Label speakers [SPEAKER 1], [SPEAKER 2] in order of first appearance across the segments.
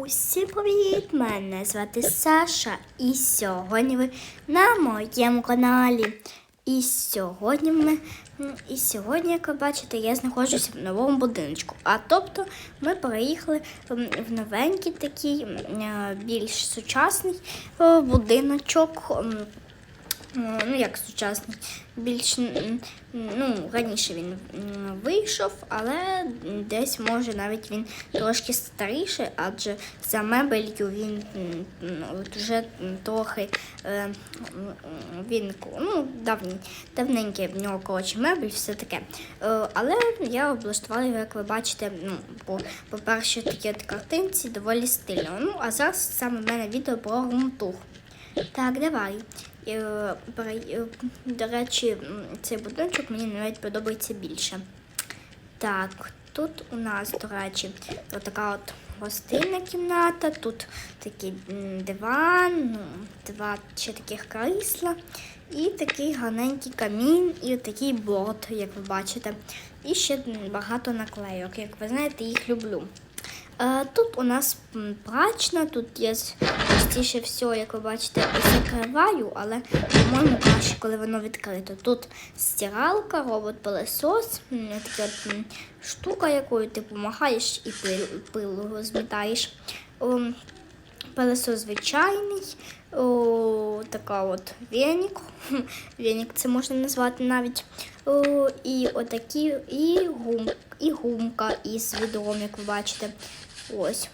[SPEAKER 1] Усім привіт! Мене звати Саша, і сьогодні ви на моєму каналі. І сьогодні ми і сьогодні, як ви бачите, я знаходжуся в новому будиночку. А тобто ми переїхали в новенький такий більш сучасний е, будиночок. М, ну як сучасний, більш ну, раніше він вийшов, але десь може навіть він трошки старіший, адже за мебелью він от вже трохи е, він ну, давній, давненький в нього коротше мебель, все таке. Е, але я облаштувала його, як ви бачите, ну, по, по першій такій от картинці доволі стильно. Ну, а зараз саме в мене відео про румтур. Так, давай. Е, е, До речі, цей будиночок мені навіть подобається більше. Так, тут у нас, до речі, така от гостинна кімната, тут такий диван, ну, два ще таких крісла, і такий гарненький камін, і такий борт, як ви бачите. І ще багато наклейок. Як ви знаєте, їх люблю. Е, Тут у нас прачна, тут я частіше всього, як ви бачите, закриваю, але по-моєму краще, коли воно відкрито. Тут стиралка, робот-пилесос, така штука, якою ти помагаєш і пил, пил розмітаєш. Пилесос звичайний, о, така от веник. Хм, Веник це можна назвати навіть. О, і отакі, і, гум, і гумка із відром, як ви бачите. Ось.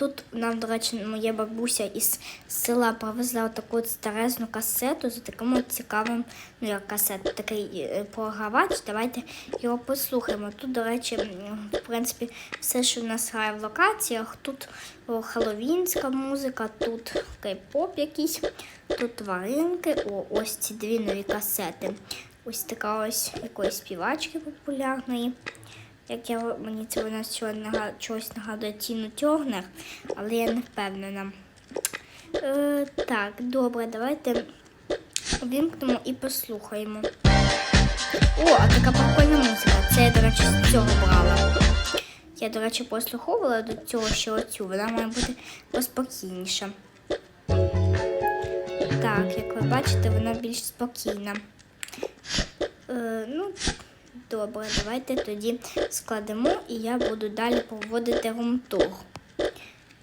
[SPEAKER 1] Тут нам, до речі, моя бабуся із села привезла таку старезну касету з таким цікавим, ну як касет, такий е, програвач. Давайте його послухаємо. Тут, до речі, в принципі, все, що в нас грає в локаціях. Тут о, хеллоуінська музика, тут кей-поп якийсь, тут тваринки. О, ось ці дві нові касети. Ось така ось якоїсь співачки популярної. Як я мені це вона сьогодні чогось нагадує Тіну Тьогнер, але я не впевнена. Е, так, добре, давайте вімкнемо і послухаємо. О, а така прикольна музика. Це я, до речі, з цього брала. Я, до речі, послуховувала до цього ще оцю. Вона має бути поспокійніша. Так, як ви бачите, вона більш спокійна. Е, ну, добре, давайте тоді складемо і я буду далі проводити румтур.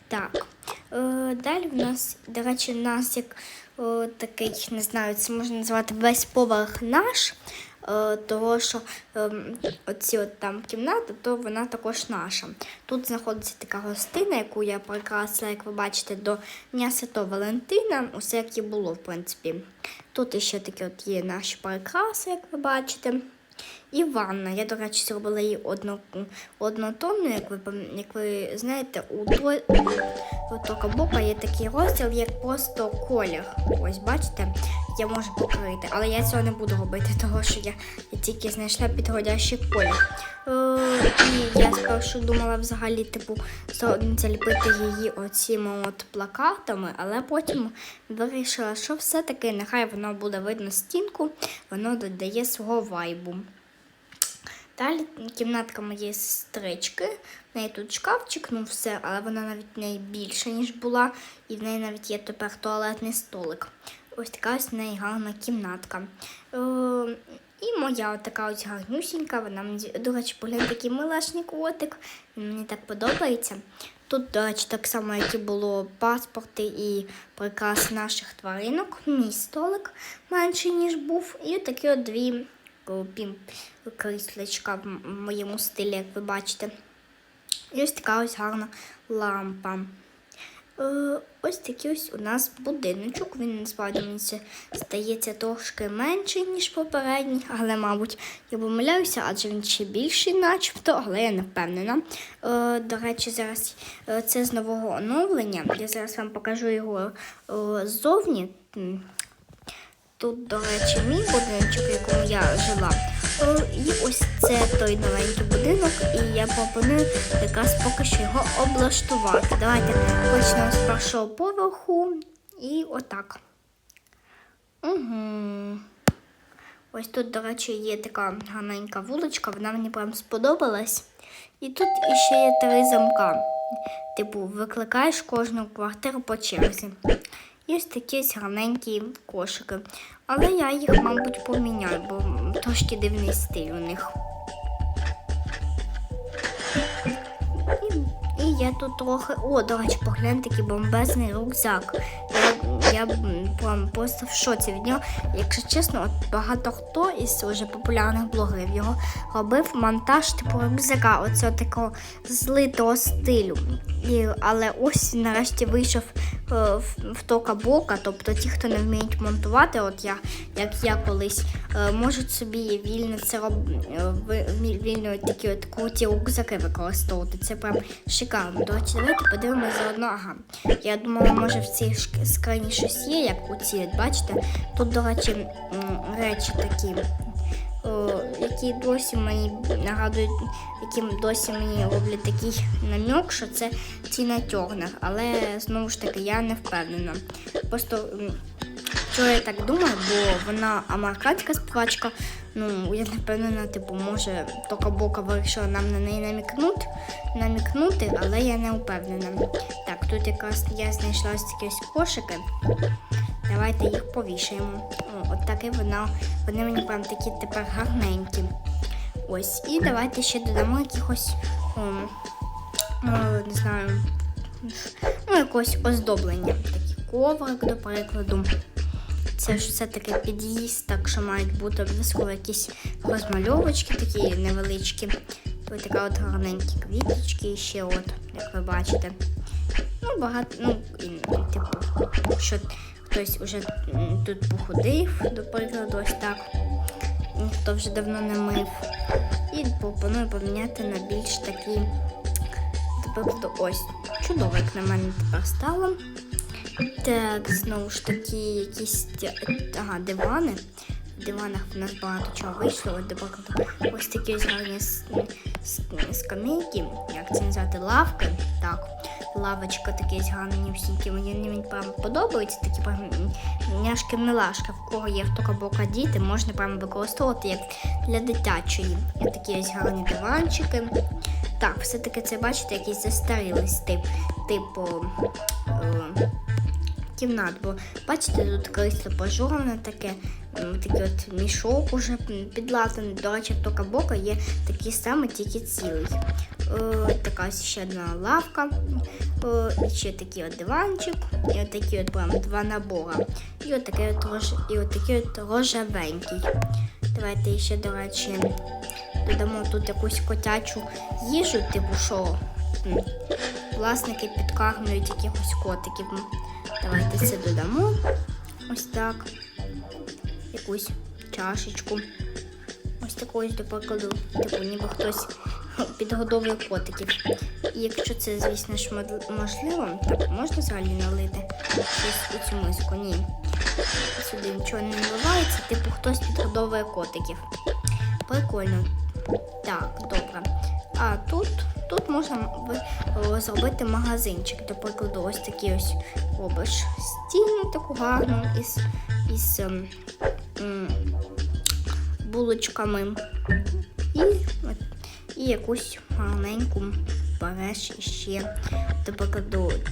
[SPEAKER 1] Так. Е, далі в нас, до речі, в нас як е, такий, не знаю, це можна назвати весь поверх наш, е, того що е, оці от там кімната, то вона також наша. Тут знаходиться така гостина, яку я прикрасила, як ви бачите, до Дня Святого Валентина, усе як і було, в принципі. Тут ще такі от є наші прикраси, як ви бачите. І ванна. Я, до речі, зробила її одно, однотонну, як ви, як ви знаєте, у, Токабока є такий розділ, як просто колір. Ось, бачите, я можу покрити. Але я цього не буду робити, тому що я, я тільки знайшла підходящий колір. Е, і я спершу думала взагалі, типу, за- заліпити її оціми от плакатами, але потім вирішила, що все-таки нехай воно буде видно стінку, воно додає свого вайбу. Далі кімнатка моєї сестрички. В неї тут шкафчик, ну все, але вона навіть в неї більша, ніж була, і в неї навіть є тепер туалетний столик. Ось така ось в неї гарна кімнатка. І моя така ось гарнюсінька, вона мені, до речі, поглянь, такий милашний котик. Мені так подобається. Тут, до речі, так само, як і було паспорти і прикраси наших тваринок. Мій столик менший, ніж був. І такі от дві о, кріслечка в моєму стилі, як ви бачите. І ось така ось гарна лампа. Е, ось такий ось у нас будиночок. Він насправді мені це здається трошки менший, ніж попередній, але, мабуть, я помиляюся, адже він ще більший, начебто, але я не впевнена. Е, до речі, зараз е, це з нового оновлення. Я зараз вам покажу його ззовні. Тут, до речі, мій будиночок, в якому я жила. Е, І ось це той новенький будинок, і я пропоную якраз поки що його облаштувати. Давайте почнемо з першого поверху і отак. Угу. Ось тут, до речі, є така гарненька вуличка, вона мені прям сподобалась. І тут іще є три замка. типу, викликаєш кожну квартиру по черзі. І ось такі ось гарненькі кошики. Але я їх, мабуть, поміняю, бо трошки дивний стиль у них. І, і я тут трохи. О, до речі, погляньте, який бомбезний рюкзак. Я, я прям просто в шоці від нього. Якщо чесно, от багато хто із уже популярних блогерів його робив монтаж типу рюкзака, оцього такого злитого стилю. І, але ось нарешті вийшов в, в тока бока. Тобто ті, хто не вміють монтувати, от я, як я колись, е, можуть собі вільно це роб... е, вільно такі от круті рюкзаки використовувати. Це прям шикарно. До речі, давайте подивимося заодно. Ага. Я думала, може в цій скрині щось є, як у цій, бачите. Тут, до речі, речі такі. О, Які досі мені нагадують, яким досі мені роблять такий намек, що це Тіна Тернер. Але знову ж таки я не впевнена. Просто Чого я так думаю, бо вона американська співачка. Ну, я не впевнена, типу, може, тока бока вирішила нам на неї намікнути, намікнути, але я не впевнена. Так, тут якраз я знайшла ось кошики. Давайте їх повішаємо. От такі вона, вони мені прям такі тепер гарненькі. Ось. І давайте ще додамо якихось, о, о, не знаю, ну, якогось оздоблення. Такий коврик, до прикладу. Це ж все-таки під'їзд, так що мають бути обов'язково якісь розмальовочки такі невеличкі. Ось така от гарненькі квіточки ще от, як ви бачите. Ну, багато, ну, і, типу, що хтось вже тут походив, до прикладу, ось так. Ніхто вже давно не мив. І пропоную поміняти на більш такі, прикладу, ось. Чудово, як на мене тепер стало. Так, знову ж таки, якісь ага, дивани. В диванах в нас багато чого вийшло. От, наприклад, ось такі гарні скамейки, як це назвати, лавки. Так, лавочка такі гарні. Мені прям подобаються такі няшки милашки. В кого є в токабока діти, можна прямо використовувати як для дитячої. Є такі ось гарні диванчики. Так, все-таки це бачите, якийсь застарілий тип, типу. Е, кімнат, бо бачите, тут крісло пожоване таке, такий от мішок уже підлатаний. До речі, в тока бока є такий самий, тільки цілий. Е, така ще одна лавка, е, і ще такий от диванчик, і от такі от прям два набори. І от такий от, рож, і от такий от рожевенький. Давайте ще, до речі, додамо тут якусь котячу їжу, типу що власники підкармлюють якихось котиків. Давайте це додамо. Ось так. Якусь чашечку. Ось таку ось, до прикладу, типу, ніби хтось підгодовує котиків. І якщо це, звісно ж, можливо, так можна взагалі налити щось у цю миску? Ні. Сюди нічого не наливається, типу хтось підгодовує котиків. Прикольно. Так, добре. А тут, тут можна зробити магазинчик. До прикладу, ось такий ось робиш стіну таку гарну із, із ем, булочками. І, і якусь гарненьку береш іще. До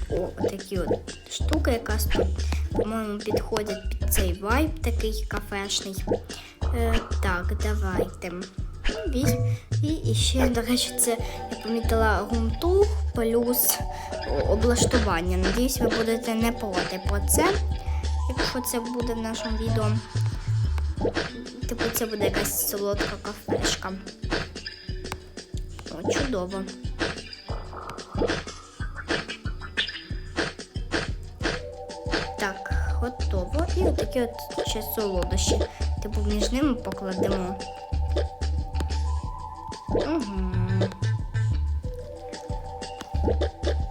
[SPEAKER 1] о, такі от штуки, тут, по-моєму, підходять під цей вайб такий кафешний. Е, так, давайте. І, і ще, до речі, це я помітила гумтур плюс облаштування. Надіюсь, ви будете не проти про це, якщо це буде в нашому відео. Типу, це буде якась солодка кафешка. О, чудово. Так, готово. І отакі от ще солодощі. Типу між ними покладемо. Угу.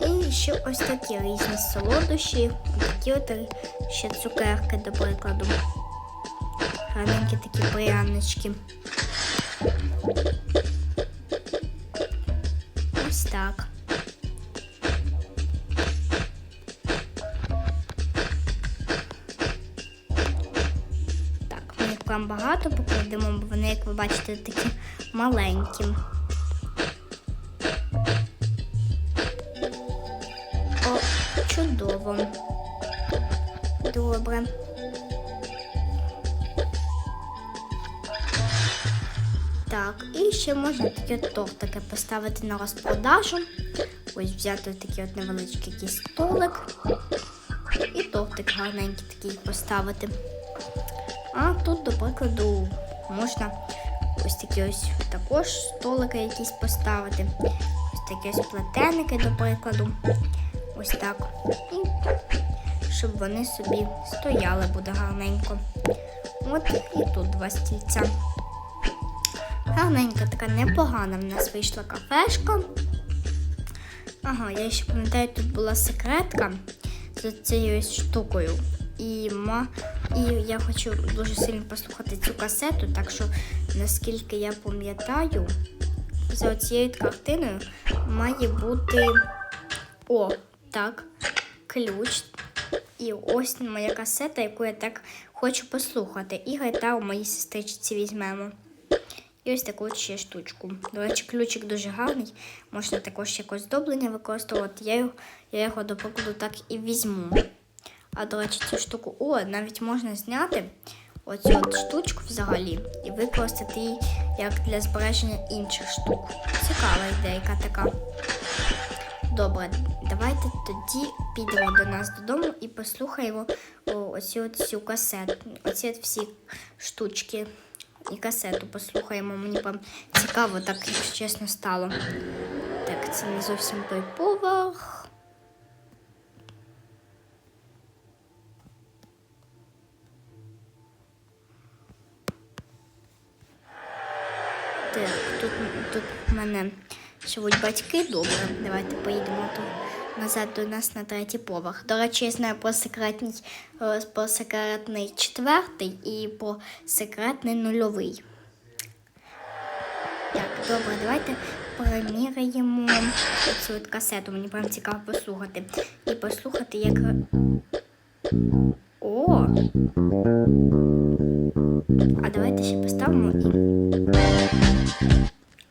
[SPEAKER 1] І ще ось такі різні солодощі, такі от ще цукерки, до прикладу. Гарненькі такі прянички. Ось так. Так, ми прям багато покладемо, бо вони, як ви бачите, такі маленькі. Чудово. Добре. Так, і ще можна такі от тортики поставити на розпродажу. Ось взяти такий от невеличкий якийсь столик. І тортик гарненький такий поставити. А тут, до прикладу, можна ось такі ось також столики якісь поставити. Ось такі ось плетеники, до прикладу. Ось так. І щоб вони собі стояли буде гарненько. От і тут два стільця. Гарненька така непогана в нас вийшла кафешка. Ага, я ще пам'ятаю, тут була секретка з цією штукою. І, ма, і я хочу дуже сильно послухати цю касету, так що, наскільки я пам'ятаю, за цією картиною має бути о, так, ключ. І ось моя касета, яку я так хочу послухати. І гайта у моїй сестричці візьмемо. І ось таку ще штучку. До речі, ключик дуже гарний. Можна також якось здоблення використовувати. Я його, я його до прикладу так і візьму. А до речі, цю штуку, о, навіть можна зняти оцю от штучку взагалі і використати її як для збереження інших штук. Цікава ідейка така. Добре, давайте тоді підемо до нас додому і послухаємо оцю всю касету. Оці от всі штучки і касету послухаємо. Мені прям цікаво, так якщо чесно стало. Так, це не зовсім той поверх. Так, тут, тут мене живуть батьки. Добре, давайте поїдемо тут назад до нас на третій поверх. До речі, я знаю про секретний, е, про секретний четвертий і про секретний нульовий. Так, добре, давайте переміряємо цю касету. Мені прям цікаво послухати. І послухати, як. О! А давайте ще поставимо і.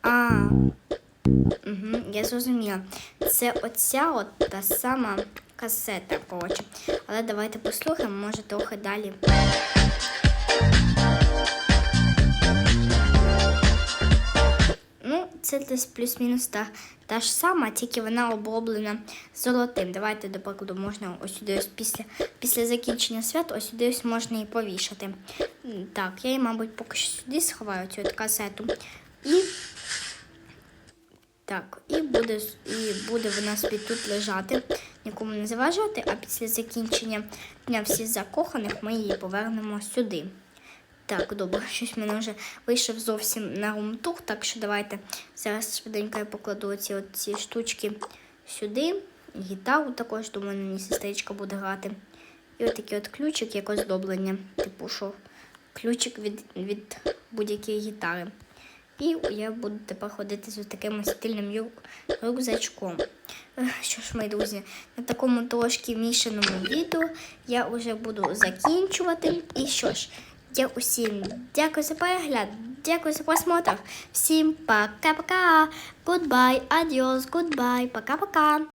[SPEAKER 1] А. Угу, я зрозуміла. Це оця от та сама касета, коротше. Але давайте послухаємо, може трохи далі. Ну, це десь плюс-мінус та, та ж сама, тільки вона оброблена золотим. Давайте, до прикладу, можна ось сюди ось після, після закінчення свят, ось сюди ось можна і повішати. Так, я її, мабуть, поки що сюди сховаю цю от касету. І так, і буде, і буде вона собі тут лежати, нікому не заважати, а після закінчення дня всіх закоханих ми її повернемо сюди. Так, добре, щось мене вже вийшов зовсім на румтур, так що давайте зараз швиденько я покладу ці, от ці штучки сюди. Гітару також, думаю, мені сестричка буде грати. І отакий от ключик, як оздоблення. Типу, що ключик від, від будь-якої гітари. І я буду тепер ходити з таким стильним рюкзачком. Що ж, мої друзі, на такому трошки мішаному відео я вже буду закінчувати. І що ж, я усім дякую за перегляд, дякую за просмотр. Всім пока-пока. Goodbye, adios, goodbye, пока-пока.